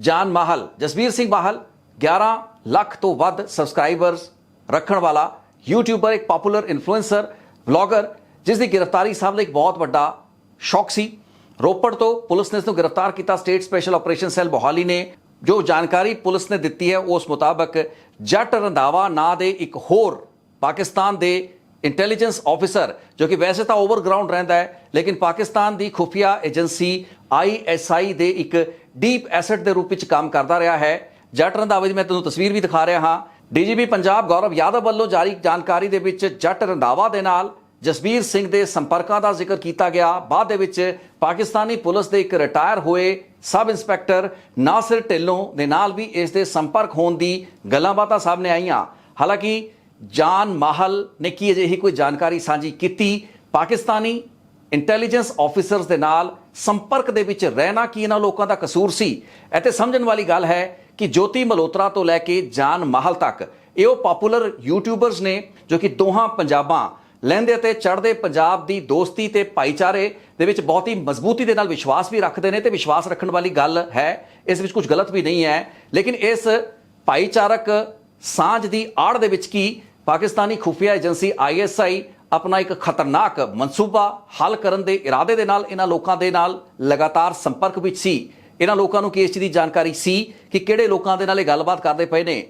ਜਾਨ ਮਾਹਲ ਜਸਬੀਰ ਸਿੰਘ ਮਾਹਲ 11 ਲੱਖ ਤੋਂ ਵੱਧ ਸਬਸਕ੍ਰਾਈਬਰਸ ਰੱਖਣ ਵਾਲਾ ਯੂਟਿਊਬਰ ਇੱਕ ਪਪੂਲਰ ਇਨਫਲੂਐਂਸਰ ਵਲੌਗਰ ਜਿਸ ਦੀ ਗ੍ਰਿਫਤਾਰੀ ਸਾਹਮਣੇ ਇੱਕ ਬਹੁਤ ਵੱਡਾ ਸ਼ੌਕ ਸੀ। ਰੋਪੜ ਤੋਂ ਪੁਲਿਸ ਨੇ ਇਸ ਨੂੰ ਗ੍ਰਿਫਤਾਰ ਕੀਤਾ। ਸਟੇਟ ਸਪੈਸ਼ਲ ਆਪਰੇਸ਼ਨ ਸੈੱਲ ਬੋਹਾਲੀ ਨੇ ਜੋ ਜਾਣਕਾਰੀ ਪੁਲਿਸ ਨੇ ਦਿੱਤੀ ਹੈ, ਉਸ ਮੁਤਾਬਕ ਜੱਟ ਰੰਧਾਵਾ ਨਾਂ ਦੇ ਇੱਕ ਹੋਰ ਪਾਕਿਸਤਾਨ ਦੇ ਇੰਟੈਲੀਜੈਂਸ ਆਫੀਸਰ ਜੋ ਕਿ ਵੈਸੇ ਤਾਂ ਓਵਰਗਰਾਉਂਡ ਰਹਿੰਦਾ ਹੈ ਲੇਕਿਨ ਪਾਕਿਸਤਾਨ ਦੀ ਖੁਫੀਆ ਏਜੰਸੀ ਆਈਐਸਆਈ ਦੇ ਇੱਕ ਡੀਪ ਐਸੈਟ ਦੇ ਰੂਪ ਵਿੱਚ ਕੰਮ ਕਰਦਾ ਰਿਹਾ ਹੈ ਜੱਟ ਰੰਧਾਵੇ ਦੀ ਮੈਂ ਤੁਹਾਨੂੰ ਤਸਵੀਰ ਵੀ ਦਿਖਾ ਰਿਹਾ ਹਾਂ ਡੀਜੀਪੀ ਪੰਜਾਬ ਗੌਰਵ ਯਾਦਵ ਵੱਲੋਂ ਜਾਰੀ ਜਾਣਕਾਰੀ ਦੇ ਵਿੱਚ ਜੱਟ ਰੰਧਾਵਾ ਦੇ ਨਾਲ ਜਸਬੀਰ ਸਿੰਘ ਦੇ ਸੰਪਰਕਾਂ ਦਾ ਜ਼ਿਕਰ ਕੀਤਾ ਗਿਆ ਬਾਅਦ ਦੇ ਵਿੱਚ ਪਾਕਿਸਤਾਨੀ ਪੁਲਿਸ ਦੇ ਇੱਕ ਰਿਟਾਇਰ ਹੋਏ ਸਬ ਇੰਸਪੈਕਟਰ ਨਾਸਿਰ ਢਿੱਲੋਂ ਦੇ ਨਾਲ ਵੀ ਇਸ ਦੇ ਸੰਪਰਕ ਹੋਣ ਦੀ ਗੱਲਾਂ ਬਾਤਾਂ ਸਾਹਮਣੇ ਆਈਆਂ ਹਾਲਾਂਕਿ ਜਾਨ ਮਾਹਲ ਨੇ ਕੀ ਅਜਿਹੀ ਕੋਈ ਜਾਣਕਾਰੀ ਸਾਂਝੀ ਕੀਤੀ? ਪਾਕਿਸਤਾਨੀ ਇੰਟੈਲੀਜੈਂਸ ਆਫੀਸਰਸ ਦੇ ਨਾਲ ਸੰਪਰਕ ਦੇ ਵਿੱਚ ਰਹਿਣਾ ਕੀ ਇਹਨਾਂ ਲੋਕਾਂ ਦਾ ਕਸੂਰ ਸੀ? ਅਤੇ ਸਮਝਣ ਵਾਲੀ ਗੱਲ ਹੈ ਕਿ ਜੋਤੀ ਮਲਹੋਤਰਾ ਤੋਂ ਲੈ ਕੇ ਜਾਨ ਮਾਹਲ ਤੱਕ, ਇਹ ਉਹ ਪਪੂਲਰ ਯੂਟਿਊਬਰਸ ਨੇ ਜੋ ਕਿ ਦੋਹਾਂ ਪੰਜਾਬਾਂ ਲਹਿੰਦੇ ਅਤੇ ਚੜ੍ਹਦੇ ਪੰਜਾਬ ਦੀ ਦੋਸਤੀ ਤੇ ਭਾਈਚਾਰੇ ਦੇ ਵਿੱਚ ਬਹੁਤ ਹੀ ਮਜ਼ਬੂਤੀ ਦੇ ਨਾਲ ਵਿਸ਼ਵਾਸ ਵੀ ਰੱਖਦੇ ਨੇ ਤੇ ਵਿਸ਼ਵਾਸ ਰੱਖਣ ਵਾਲੀ ਗੱਲ ਹੈ, ਇਸ ਵਿੱਚ ਕੁਝ ਗਲਤ ਵੀ ਨਹੀਂ ਹੈ, ਲੇਕਿਨ ਇਸ ਭਾਈਚਾਰਕ ਸਾਂਝ ਦੀ ਆੜ ਦੇ ਵਿੱਚ ਕੀ? ਪਾਕਿਸਤਾਨੀ ਖੁਫੀਆ ਏਜੰਸੀ ਆਈਐਸਆਈ ਆਪਣਾ ਇੱਕ ਖਤਰਨਾਕ ਮਨਸੂਬਾ ਹੱਲ ਕਰਨ ਦੇ ਇਰਾਦੇ ਦੇ ਨਾਲ, ਇਹਨਾਂ ਲੋਕਾਂ ਦੇ ਨਾਲ ਲਗਾਤਾਰ ਸੰਪਰਕ ਵਿੱਚ ਸੀ। ਇਹਨਾਂ ਲੋਕਾਂ ਨੂੰ ਕੇਸ ਦੀ ਜਾਣਕਾਰੀ ਸੀ ਕਿ ਕਿਹੜੇ ਲੋਕਾਂ ਦੇ ਨਾਲ ਇਹ ਗੱਲਬਾਤ ਕਰਦੇ ਪਏ ਨੇ?